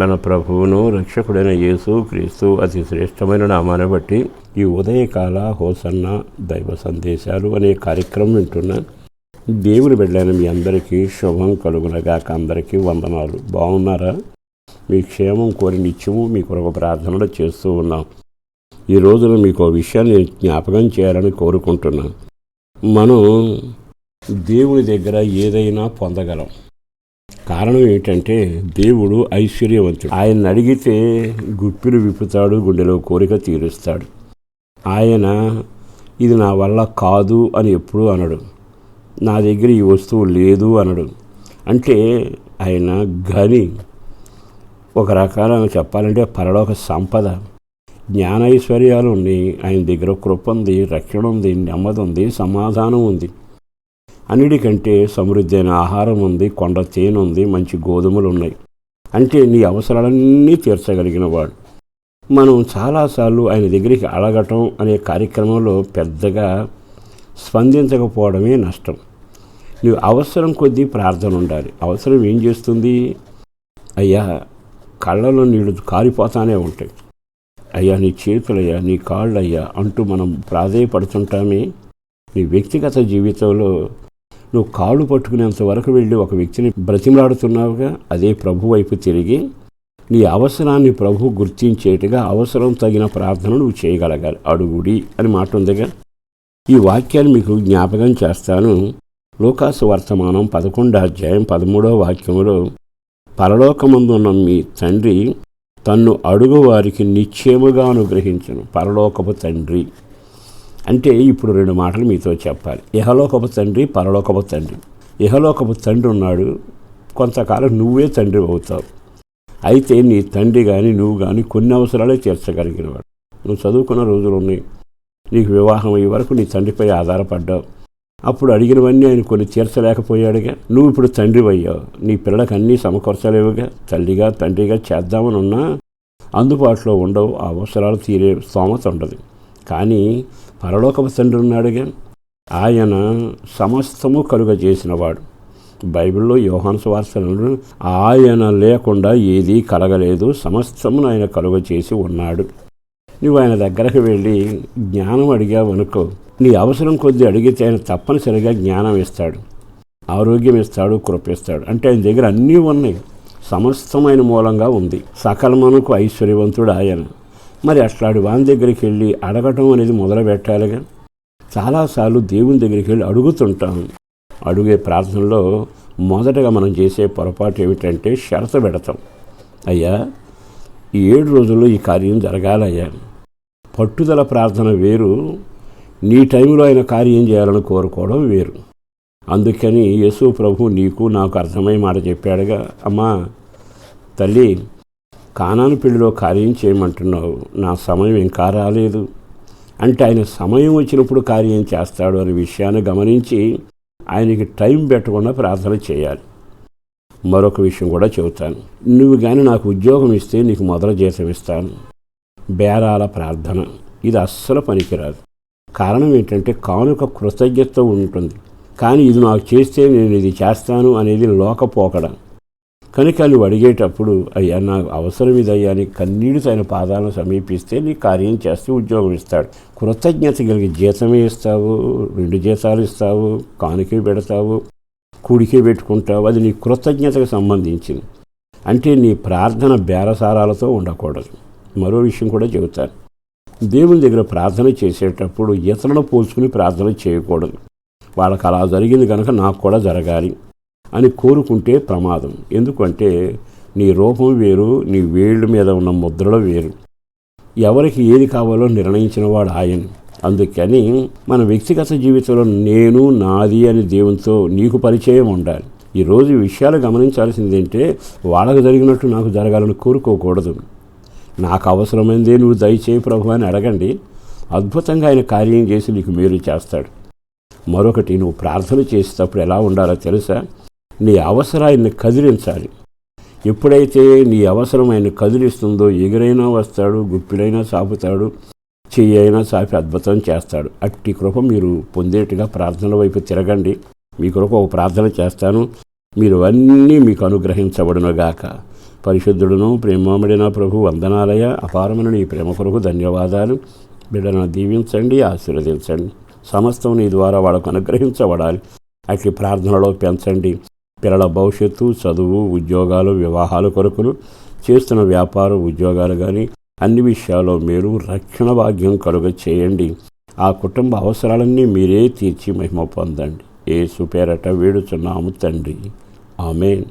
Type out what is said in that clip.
మన ప్రభువును రక్షకుడైన యేసు క్రీస్తు అతి శ్రేష్టమైన నామాన్ని బట్టి ఈ ఉదయకాల హోసన్న దైవ సందేశాలు అనే కార్యక్రమం వింటున్నా దేవుని బిడ్డలైన మీ అందరికీ శుభం కలుగునగాక అందరికీ వందనాలు. బాగున్నారా? మీ క్షేమం కోరి నిత్యము మీ కొరకు ప్రార్థనలు చేస్తూ ఉన్నాం. ఈ రోజున మీకు విషయాన్ని నేను జ్ఞాపకం చేయాలని కోరుకుంటున్నాను. మనం దేవుని దగ్గర ఏదైనా పొందగలం. కారణం ఏంటంటే దేవుడు ఐశ్వర్యవంతుడు. ఆయన అడిగితే గుప్పిలు విప్పుతాడు గుండెలో కోరిక తీరుస్తాడు. ఆయన ఇది నా వల్ల కాదు అని ఎప్పుడూ అనడు. నా దగ్గర ఈ వస్తువు లేదు అనడు. అంటే ఆయన గని ఒక రకాల చెప్పాలంటే పరలోక సంపద. జ్ఞానైశ్వర్యాలు ఉన్నాయి. ఆయన దగ్గర కృప ఉంది రక్షణ ఉంది నెమ్మది ఉంది సమాధానం ఉంది. అన్నిటికంటే సమృద్ధి అయిన ఆహారం ఉంది కొండ తేనె ఉంది మంచి గోధుమలు ఉన్నాయి. అంటే నీ అవసరాలన్నీ తీర్చగలిగిన వాడు మనం చాలాసార్లు ఆయన దగ్గరికి అడగటం అనే కార్యక్రమంలో పెద్దగా స్పందించకపోవడమే నష్టం. నువ్వు అవసరం కొద్దీ ప్రార్థన ఉండాలి. అవసరం ఏం చేస్తుంది? అయ్యా కళ్ళలో నీళ్ళు కారిపోతానే ఉంటాయి. అయ్యా నీ చేతులయ్యా నీ కాళ్ళయ్యా అంటూ మనం ప్రాధేయపడుతుంటామే. నీ వ్యక్తిగత జీవితంలో నువ్వు కాళ్ళు పట్టుకునేంత వరకు వెళ్ళి ఒక వ్యక్తిని బ్రతిమలాడుతున్నావుగా అదే ప్రభు వైపు తిరిగి నీ అవసరాన్ని ప్రభు గుర్తించేట్టుగా అవసరం తగిన ప్రార్థన నువ్వు చేయగలగాలి. అడుగుడి అని మాట ఉందిగా. ఈ వాక్యాన్ని మీకు జ్ఞాపకం చేస్తాను. లోకాసు వర్తమానం పదకొండో అధ్యాయం పదమూడవ వాక్యంలో పరలోకమందున్న మీ తండ్రి తన్ను అడుగు వారికి నిశ్చయముగా అనుగ్రహించను. పరలోకపు తండ్రి. అంటే ఇప్పుడు రెండు మాటలు మీతో చెప్పాలి. ఇహలోకపు తండ్రి పరలోకపు తండ్రి. ఇహలోకపు తండ్రి ఉన్నాడు. కొంతకాలం నువ్వే తండ్రి అవుతావు. అయితే నీ తండ్రి కానీ నువ్వు కానీ కొన్ని అవసరాలే తీర్చగలిగినవాడు. నువ్వు చదువుకున్న రోజులు ఉన్నాయి. నీకు వివాహం అయ్యే వరకు నీ తండ్రిపై ఆధారపడ్డావు. అప్పుడు అడిగినవన్నీ ఆయన కొన్ని తీర్చలేకపోయాడుగా. నువ్వు ఇప్పుడు తండ్రి అయ్యావు. నీ పిల్లలకు అన్నీ సమకూర్చలేవుగా. తల్లిగా తండ్రిగా చేద్దామని ఉన్నా అందుబాటులో ఉండవు. ఆ అవసరాలు తీరే స్తోమత ఉండదు. కానీ పరలోకపు తండ్రి ఉన్నాడుగా. ఆయన సమస్తము కలుగ చేసినవాడు బైబిల్లో యోహాను వార్తలను ఆయన లేకుండా ఏదీ కలగలేదు సమస్తమును ఆయన కలుగ చేసి ఉన్నాడు. నువ్వు ఆయన దగ్గరకు వెళ్ళి జ్ఞానం అడిగావు అనుకో. నీ అవసరం కొద్దీ అడిగితే ఆయన తప్పనిసరిగా జ్ఞానం ఇస్తాడు. ఆరోగ్యం ఇస్తాడు కృపిస్తాడు అంటే ఆయన దగ్గర అన్నీ ఉన్నాయి. సమస్తమైన మూలంగా ఉంది. సకలమనకు ఐశ్వర్యవంతుడు ఆయన. మరి అట్లాంటి వాని దగ్గరికి వెళ్ళి అడగటం అనేది మొదలు పెట్టాలిగా. చాలాసార్లు దేవుని దగ్గరికి వెళ్ళి అడుగుతుంటాం. అడిగే ప్రార్థనలో మొదటగా మనం చేసే పొరపాటు ఏమిటంటే షరత పెడతాం. అయ్యా ఈ ఏడు రోజుల్లో ఈ కార్యం జరగాలయ్యా. పట్టుదల ప్రార్థన వేరు. నీ టైంలో ఆయన కార్యం చేయాలని కోరుకోవడం వేరు. అందుకని యేసు ప్రభు నీకు నాకు అర్థమై మాట చెప్పాడుగా అమ్మా తల్లి కానాను పెళ్ళిలో కార్యం చేయమంటున్నావు. నా సమయం ఇంకా రాలేదు. అంటే ఆయన సమయం వచ్చినప్పుడు కార్యం చేస్తాడు అనే విషయాన్ని గమనించి ఆయనకి టైం పెట్టకుండా ప్రార్థన చేయాలి. మరొక విషయం కూడా చెబుతాను. నువ్వు కానీ నాకు ఉద్యోగం ఇస్తే నీకు మొదల జీతం ఇస్తాను. బేరాల ప్రార్థన. ఇది అస్సలు పనికిరాదు. కారణం ఏంటంటే కానుక కృతజ్ఞత ఉంటుంది. కానీ ఇది నాకు చేస్తే నేను ఇది చేస్తాను అనేది లోకపోకడం కనికలు అడిగేటప్పుడు అయ్యా నాకు అవసరం ఇది అయ్యా అని కన్నీడు తన పాదాలను సమీపిస్తే నీ కార్యం చేస్తే ఉద్యోగం ఇస్తాడు. కృతజ్ఞత కలిగి జీతమే ఇస్తావు రెండు జీతాలు ఇస్తావు కానుకే పెడతావు కూడికే పెట్టుకుంటావు అది నీ కృతజ్ఞతకు సంబంధించింది. అంటే నీ ప్రార్థన బేరసారాలతో ఉండకూడదు. మరో విషయం కూడా చెబుతాను. దేవుని దగ్గర ప్రార్థన చేసేటప్పుడు ఇతరులను పోల్చుకుని ప్రార్థన చేయకూడదు. వాళ్ళకి అలా జరిగింది కనుక నాకు కూడా జరగాలి. అని కోరుకుంటే ప్రమాదం. ఎందుకంటే నీ రూపం వేరు నీ వేళ్ళు మీద ఉన్న ముద్రలు వేరు. ఎవరికి ఏది కావాలో నిర్ణయించిన వాడు ఆయన. అందుకని మన వ్యక్తిగత జీవితంలో నేను నాది అని దేవునితో నీకు పరిచయం ఉండాలి. ఈరోజు విషయాలు గమనించాల్సింది ఏంటంటే వాళ్ళకు జరిగినట్టు నాకు జరగాలని కోరుకోకూడదు. నాకు అవసరమైందే నువ్వు దయచేయి ప్రభు అని అడగండి. అద్భుతంగా ఆయన కార్యం చేసి నీకు మేలు చేస్తాడు. మరొకటి నువ్వు ప్రార్థన చేసేటప్పుడు ఎలా ఉండాలో తెలుసా? నీ అవసరాన్ని కదిలించాలి. ఎప్పుడైతే నీ అవసరం ఆయన కదిలిస్తుందో ఎగురైనా వస్తాడు గుప్పిడైనా సాపుతాడు చెయ్యి అయినా సాపి అద్భుతం చేస్తాడు. అట్టి కృప మీరు పొందేట్టుగా ప్రార్థనల వైపు తిరగండి. మీ కొరకు ఒక ప్రార్థన చేస్తాను. మీరు అన్నీ మీకు అనుగ్రహించబడునుగాక. పరిశుద్ధుడును ప్రేమమడిన ప్రభు వందనాలయ అపారమైన నీ ప్రేమ కొరకు ధన్యవాదాలు. బిడ్డను దీవించండి ఆశీర్వదించండి. సమస్తం నీ ద్వారా వాళ్ళకు అనుగ్రహించబడాలి. అట్టి ప్రార్థనలో పెంచండి. పిల్లల భవిష్యత్తు చదువు ఉద్యోగాలు వివాహాల కొరకులు చేస్తున్న వ్యాపారం ఉద్యోగాలు కానీ అన్ని విషయాల్లో మీరు రక్షణ భాగ్యం కలుగ చేయండి. ఆ కుటుంబ అవసరాలన్నీ మీరే తీర్చి మహిమ పొందండి. ఏ సుపేరట వేడుచున్నాము తండ్రి. ఆమెన్.